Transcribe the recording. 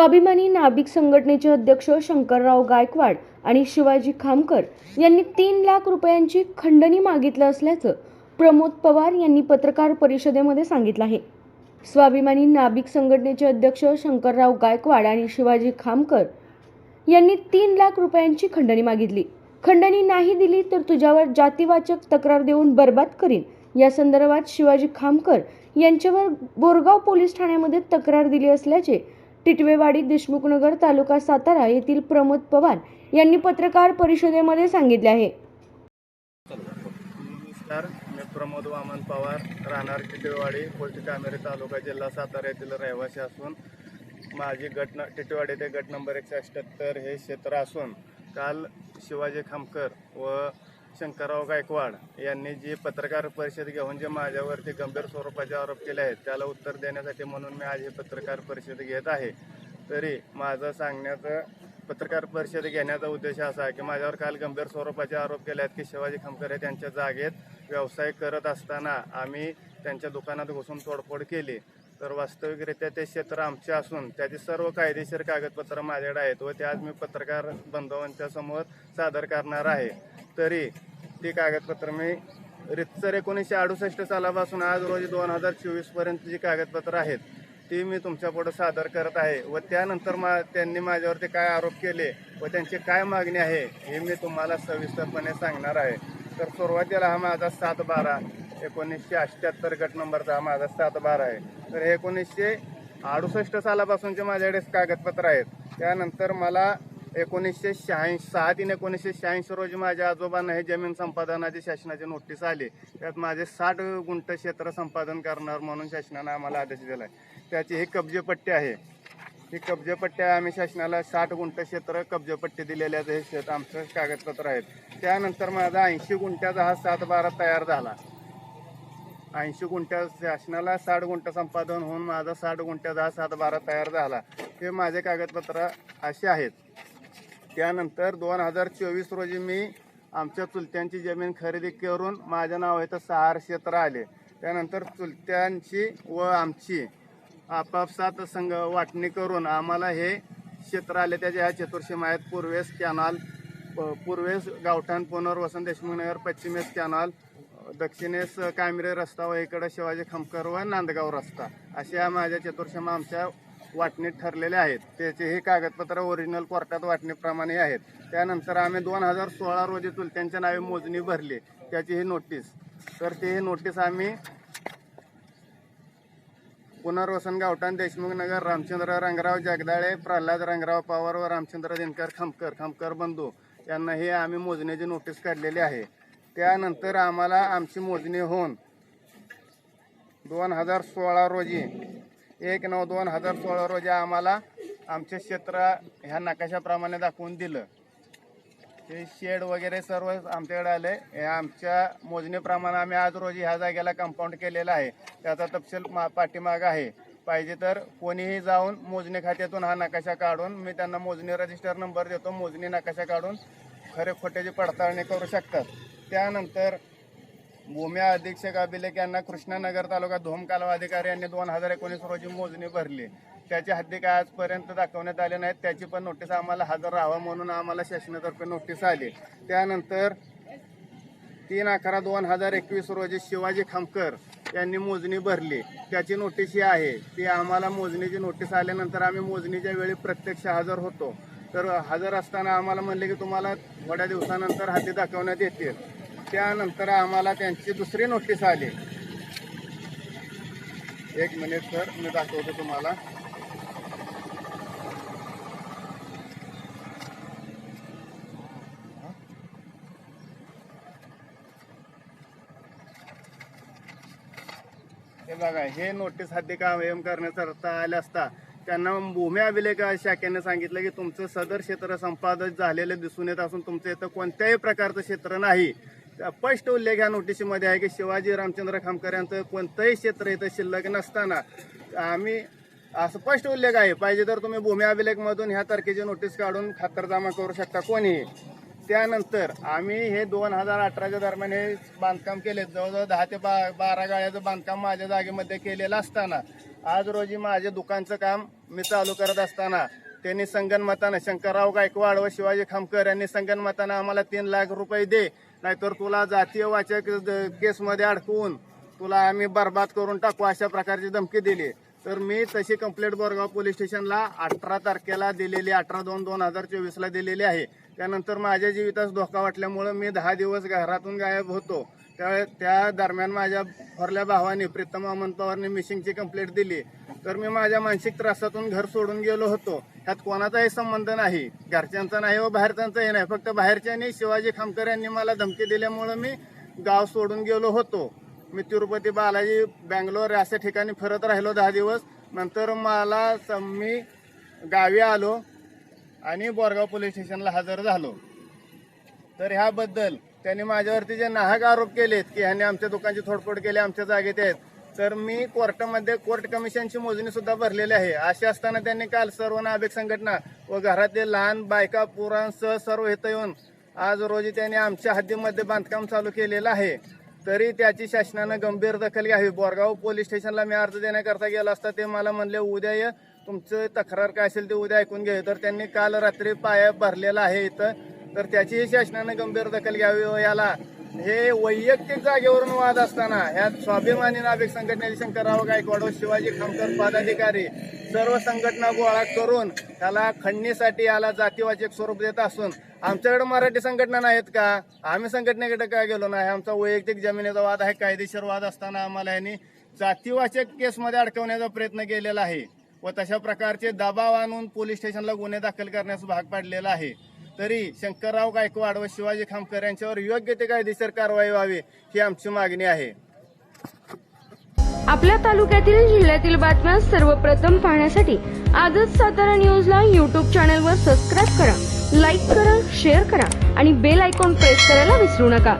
स्वाभिमानी नाभिक संघटनेचे अध्यक्ष शंकरराव गायकवाड आणि शिवाजी खामकर यांनी तीन लाख रुपयांची खंडणी मागितलं असल्याचं प्रमोद पवार यांनी पत्रकार परिषदेमध्ये सांगितलं आहे. स्वाभिमानी नाभिक संघटनेचे अध्यक्ष शंकरराव गायकवाड आणि शिवाजी खामकर यांनी तीन लाख रुपयांची खंडणी मागितली. खंडणी नाही दिली तर तुझ्यावर जातीवाचक तक्रार देऊन बर्बाद करीन. या संदर्भात शिवाजी खामकर यांच्यावर बोरगाव पोलीस ठाण्यामध्ये तक्रार दिली असल्याचे टिटवेवाडी देशमुखनगर तालुका सातारा येथील प्रमोद पवार यांनी पत्रकार परिषदेमध्ये सांगितले आहे. नमस्कार मी प्रमोद वामन पवार राहणार टिटवेवाडी पोल्ट्री कामेरी तालुका जिल्हा सातारा येथील रहिवासी असून माझी गट न टिटवाडी ते गट नंबर एकशे अठ्ठ्याहत्तर हे क्षेत्र असून काल शिवाजी खामकर व शंकरराव गायकवाड यांनी जी पत्रकार परिषद घेऊन जे माझ्यावरती गंभीर स्वरूपाचे आरोप केले आहेत त्याला उत्तर देण्यासाठी म्हणून मी आज ही पत्रकार परिषद घेत आहे. तरी माझं सांगण्याचं पत्रकार परिषद घेण्याचा उद्देश असा आहे की माझ्यावर काल गंभीर स्वरूपाचे आरोप केले आहेत की शिवाजी खमकर हे त्यांच्या जागेत व्यवसाय करत असताना आम्ही त्यांच्या दुकानात घुसून तोडफोड केली. तर वास्तविकरित्या ते क्षेत्र आमचे असून त्याची सर्व कायदेशीर कागदपत्र माझ्याकडे आहेत व ते आज मी पत्रकार बांधवांच्या समोर सादर करणार आहे. तरी ती कागदपत्र मी रितसर एकोणीसशे अडुसष्ट सालापासून आज रोजी दोन हजार चोवीसपर्यंत जी कागदपत्र आहेत ती मी तुमच्यापुढं सादर करत आहे व त्यानंतर मा त्यांनी माझ्यावरती काय आरोप केले व त्यांची काय मागणी आहे हे मी तुम्हाला सविस्तरपणे सांगणार आहे. तर सुरुवातीला हा माझा सात बारा एकोणीसशे अठ्ठ्याहत्तर गट नंबरचा हा माझा सात बारा आहे. तर हे एकोणीसशे अडुसष्ट सालापासूनचे माझ्याकडे कागदपत्र आहेत. त्यानंतर मला एकोणीसशे शहाऐंशी सहा तीन एकोणीसशे शहाऐंशी रोजी माझ्या आजोबांना हे जमीन संपादनाची शासनाची नोटीस आली. त्यात माझे साठ गुंठ क्षेत्र संपादन करणार म्हणून शासनानं आम्हाला आदेश दिला आहे त्याची ही कब्जेपट्टी आहे. ही कब्जेपट्टी आहे. आम्ही शासनाला साठ गुंठ क्षेत्र कब्जेपट्टी दिलेल्याचं हे शेत आमचं कागदपत्र आहेत. त्यानंतर माझा ऐंशी गुंठ्याचा हा सात बारा तयार झाला. ऐंशी गुंठ्या शासनाला साठ गुंठ्या संपादन होऊन माझा साठ गुंठ्याचा हा सात बारा तयार झाला. हे माझे कागदपत्र असे आहेत. त्यानंतर दोन हजार चोवीस रोजी मी आमच्या चुलत्यांची जमीन खरेदी करून माझ्या नाव इथं सहार क्षेत्र आले. त्यानंतर चुलत्यांची व आमची आपापसात संघ वाटणी करून आम्हाला हे क्षेत्र आले. त्याच्या ह्या चतुर्सीमा आहेत पूर्वेस कॅनाल प- पूर्वेस गावठाण पुनर्वसन देशमुखनगर पश्चिमेस कॅनाल दक्षिणेस कामिरे रस्ता व इकडं शिवाजी खमकर व नांदगाव रस्ता अशा माझ्या चतुर्सीमा आमच्या वाटणीत ठरलेले आहेत. त्याचे हे कागदपत्र ओरिजिनल कोर्टात वाटणीप्रमाणे आहेत. त्यानंतर आम्ही दोन हजार सोळा रोजी चुलत्यांच्या नावे मोजणी भरली. त्याची ही नोटीस तर ती ही नोटीस आम्ही पुनर्वसन गावठाण देशमुख नगर रामचंद्र रंगराव जगदाळे प्रल्हाद रंगराव पवार व रामचंद्र दिनकर खमकर खमकर बंधू यांना हे आम्ही मोजण्याची नोटीस काढलेली आहे. त्यानंतर आम्हाला आमची मोजणी होऊन दोन हजार सोळा रोजी एक नऊ दोन हजार सोळा रोजी आम्हाला आमचे क्षेत्र ह्या नकाशाप्रमाणे दाखवून दिलं. हे शेड वगैरे सर्व आमच्याकडे आले. हे आमच्या मोजणीप्रमाणे आम्ही आज रोजी ह्या जागेला कंपाऊंड केलेला आहे. त्याचा तपशील मा पाठीमाग आहे. पाहिजे तर कोणीही जाऊन मोजणी खात्यातून हा नकाशा काढून मी त्यांना मोजणी रजिस्टर नंबर देतो. मोजणी नकाशा काढून खरे खोट्याची पडताळणी करू शकतात. त्यानंतर भूम्या अधीक्षक अभिलेख यांना कृष्णानगर तालुका धोम कालवा अधिकारी यांनी दोन हजार एकोणीस रोजी मोजणी भरली. त्याची हद्दी काय आजपर्यंत दाखवण्यात आले नाहीत. त्याची पण नोटीस आम्हाला हजर राहावं म्हणून आम्हाला शासनातर्फे नोटीस आली. त्यानंतर तीन अकरा दोन हजार एकवीस रोजी शिवाजी खामकर यांनी मोजणी भरली. त्याची नोटीस ही आहे ती आम्हाला मोजणीची नोटीस आल्यानंतर आम्ही मोजणीच्या वेळी प्रत्यक्ष हजर होतो. तर हजर असताना आम्हाला म्हणले की तुम्हाला थोड्या दिवसानंतर हद्दी दाखवण्यात येतील. त्यानंतर आम्हाला त्यांची दुसरी नोटीस आली. एक मिनिट सर मी दाखवतो तुम्हाला. हे बघा हे नोटीस हद्दी कायम करण्याचा अर्थ आला असता त्यांना भूमी अभिलेख शाखेने सांगितलं की तुमचं सदर क्षेत्र संपादित झालेले दिसून येत असून तुमचं इथं कोणत्याही प्रकारचं क्षेत्र नाही. स्पष्ट उल्लेख या नोटीसमध्ये आहे की शिवाजी रामचंद्र खामकर यांचं कोणतंही क्षेत्र इथं शिल्लक नसताना आम्ही असं स्पष्ट उल्लेख आहे. पाहिजे तर तुम्ही भूमी अभिलेखमधून ह्या तारखेची नोटीस काढून खातरजमा करू शकता कोणीही त्यानंतर आम्ही हे दोन हजार अठराच्या दरम्यान हे बांधकाम केले. जवळजवळ दहा ते बा बारा गाळ्याचं बांधकाम माझ्या जागेमध्ये केलेलं असताना आज रोजी माझ्या दुकानचं काम मी चालू करत असताना त्यांनी संगनमतानं शंकरराव गायकवाड व शिवाजी खामकर यांनी संगनमतानं आम्हाला तीन लाख रुपये दे. नाहीतर तुला जातीय वाचक द- केसमध्ये अडकवून तुला आम्ही बर्बाद करून टाकू अशा प्रकारची धमकी दिली. तर मी तशी कंप्लेंट बोरगाव पोलीस स्टेशनला अठरा तारखेला दिलेली अठरा दोन दोन हजार चोवीसला दिलेली आहे. त्यानंतर माझ्या जीवितास धोका वाटल्यामुळं मी दहा दिवस घरातून गायब होतो. त्या त्या दरम्यान माझ्या थोरल्या भावाने प्रीतम वामन पवारने मिशिंगची कंप्लेंट दिली. तर मी माझ्या मानसिक त्रासातून घर सोडून गेलो होतो. ह्यात कोणाचाही संबंध नाही. घरच्यांचा नाही व बाहेरच्यांचाही नाही. फक्त बाहेरच्यांनी शिवाजी खामकर यांनी मला धमकी दिल्यामुळं मी गाव सोडून गेलो होतो. मी तिरुपती बालाजी बँगलोर अशा ठिकाणी फिरत राहिलो दहा दिवस. नंतर मला मी गावी आलो आणि बोरगाव पोलीस स्टेशनला हजर झालो. तर ह्याबद्दल त्यांनी माझ्यावरती जे नाहक आरोप केलेत की ह्यांनी आमच्या दुकानची थोडफोड केली आमच्या जागेत आहेत. तर मी कोर्टामध्ये कोर्ट कमिशनची मोजणी सुद्धा भरलेली आहे. असे असताना त्यांनी काल सर्व नाभिक संघटना व घरातील लहान बायका पुरांसह सर्व इथं येऊन आज रोजी त्यांनी आमच्या हद्दीमध्ये बांधकाम चालू केलेलं आहे. तरी त्याची शासनानं गंभीर दखल घ्यावी. बोरगाव पोलीस स्टेशनला मी अर्ज देण्याकरता गेला असता ते मला म्हणले उद्या ये. तुमचं तक्रार काय असेल ते उद्या ऐकून घे. तर त्यांनी काल रात्री पाया भरलेला आहे इथं. तर त्याचीही शासनानं गंभीर दखल घ्यावी व याला हे वैयक्तिक जागेवरून वाद असताना ह्यात स्वाभिमानी नाभिक संघटनेचे शंकरराव गायकवाड शिवाजी खामकर पदाधिकारी सर्व संघटना गोळा करून त्याला खंडणीसाठी याला जातीवाचक स्वरूप देत असून आमच्याकडे मराठी संघटना नाहीत का? आम्ही संघटनेकडे काय गेलो नाही? आमचा वैयक्तिक जमिनीचा वाद आहे. कायदेशीर वाद असताना आम्हाला यांनी जातीवाचक केसमध्ये अडकवण्याचा प्रयत्न केलेला आहे व तशा प्रकारचे दबाव आणून पोलीस स्टेशनला गुन्हे दाखल करण्यास भाग पाडलेला आहे. तरी शंकरराव गायकवाड व शिवाजी खामकर यांच्यावर योग्य ते कायदेशीर कारवाई व्हावी ही आमची मागणी आहे. आपल्या तालुक्यातील जिल्ह्यातील बातम्या सर्वप्रथम पाहण्यासाठी आजच सातारा न्यूजला यूट्यूब चॅनलवर सबस्क्राईब करा लाईक करा शेअर करा आणि बेल आयकॉन प्रेस करायला विसरू नका.